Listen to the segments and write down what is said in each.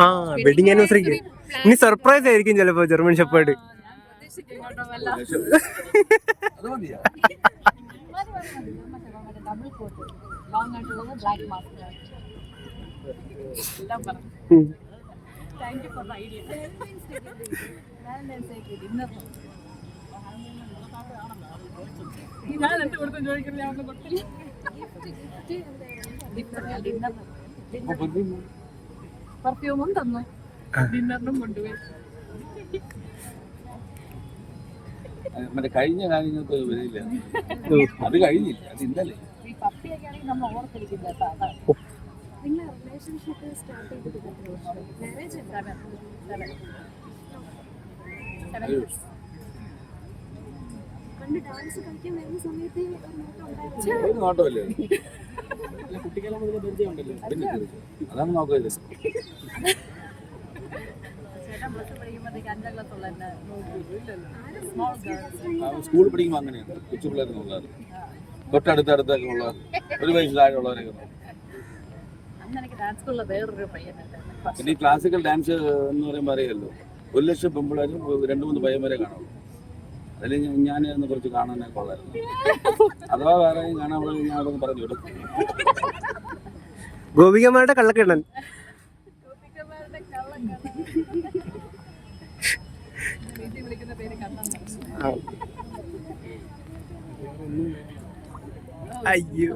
ആ വെഡിങ് ആനിവേഴ്സറിക്ക് ഇനി സർപ്രൈസ് ആയിരിക്കും ചിലപ്പോ ജർമ്മൻ ഷെപ്പേർഡ് ഞാൻ എന്റെ കൊടുത്ത് ചോദിക്കുന്നത് ഞാൻ ഒന്നും കൊടുത്തില്ല പെർഫ്യൂമും തന്നു. ഡിന്നറിനും കൊണ്ടുപോയി. മറ്റേ കഴിഞ്ഞ കാര്യങ്ങൾക്ക് വരില്ല അത് കഴിഞ്ഞില്ല അത് ഇന്നലെ. ഒരു years. ഡാൻസ് കളിക്കാൻ വരുന്ന സമയത്ത് ഒരു നോട്ടം ഉണ്ടായിരുന്നു ഒരു നോട്ടമല്ലേ അതാണ് നോക്കുക. സ്കൂളിൽ പഠിക്കുമ്പോൾ അങ്ങനെയാണ്. കൊച്ചു പിള്ളേർ നോക്കാറ്. തൊട്ടടുത്ത് അടുത്തൊക്കെ ഉള്ള ഒരു വയസ്സ് പയ്യനുണ്ടായിരുന്നു പിന്നെ ഈ ക്ലാസിക്കൽ ഡാൻസ് എന്ന് പറയുമ്പോൾ അറിയാമല്ലോ ഒരു ലക്ഷം പെമ്പിളാരും രണ്ട് മൂന്ന് പയ്യന്മാരെ കാണുള്ളൂ. അതിൽ ഞാൻ ഒന്ന് കുറച്ച് കാണാനേ കൊള്ളായിരുന്നു. അഥവാ വേറെ കാണാൻ ഞാൻ അതൊന്ന് പറഞ്ഞു വിടും. ഗോപികമാരുടെ കള്ളക്കിണ്ണൻ അയ്യോ.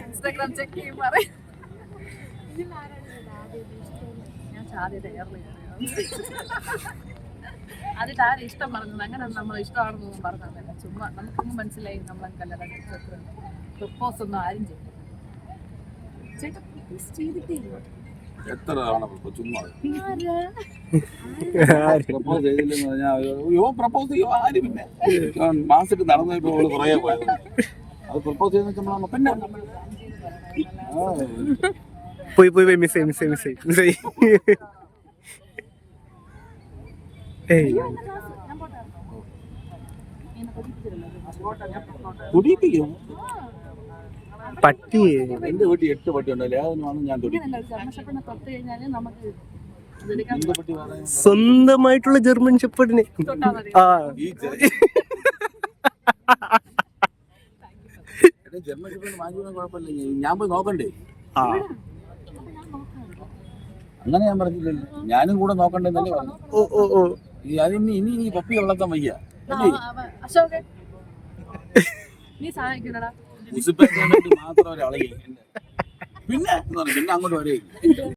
ഇൻസ്റ്റാഗ്രാം ചെക്ക് ചെയ്യും പറയും ഞാൻ അതിൽ ആരും ഇഷ്ടം പറഞ്ഞത്? അങ്ങനെ നമ്മൾ ഇഷ്ടമാണെന്നൊന്നും പറഞ്ഞതല്ല. ചുമ്മാ നമുക്കൊന്നും മനസ്സിലായി നമ്മളെ കല്യാണം പ്രപ്പോസ് ഒന്നും ആരും ചെയ്യും ചേട്ടാ പ്രപ്പോസ് ചെയ്തിട്ടേ ഇല്ല എത്ര തവണ ഇപ്പൊ ചുമ്മാ? പ്രപ്പോസ് ചെയ്തില്ലെന്ന് പറഞ്ഞാൽ യോ പ്രപ്പോസ് ചെയ്യോ ആര് പിന്നെ? മാസത്തിൽ നടന്നപ്പോ അവൾ കുറേ പോയത്. അത് പ്രപ്പോസ് ചെയ്തെന്ന് വെച്ചാൽ പിന്നെ ആ, പോയി പോയി പോയി മിസ് മിസ് മിസ് മിസ് തുടിയിപ്പിക്കും പട്ടി. എന്റെ വീട്ടിൽ എട്ട് പട്ടി ഉണ്ടല്ലേ? അതൊന്നും ഞാൻ നമുക്ക് സ്വന്തമായിട്ടുള്ള ജർമ്മൻ ഷെപ്പേർഡിനെ ആ. ജർമ്മൻ കുഴപ്പമില്ല. ഞാൻ പോയി നോക്കണ്ടേ? ആ. അങ്ങനെ ഞാൻ പറഞ്ഞില്ലല്ലോ. ഞാനും കൂടെ നോക്കണ്ടെന്നല്ലേ പറഞ്ഞു ഓ ഓ ഓ. അതിന് ഇനി ഈ പപ്പി വളർത്താൻ വയ്യ. അശോകൻ. നീ മാത്രം ഒരാളെ പിന്നെ പിന്നെ അങ്ങോട്ട് വരെ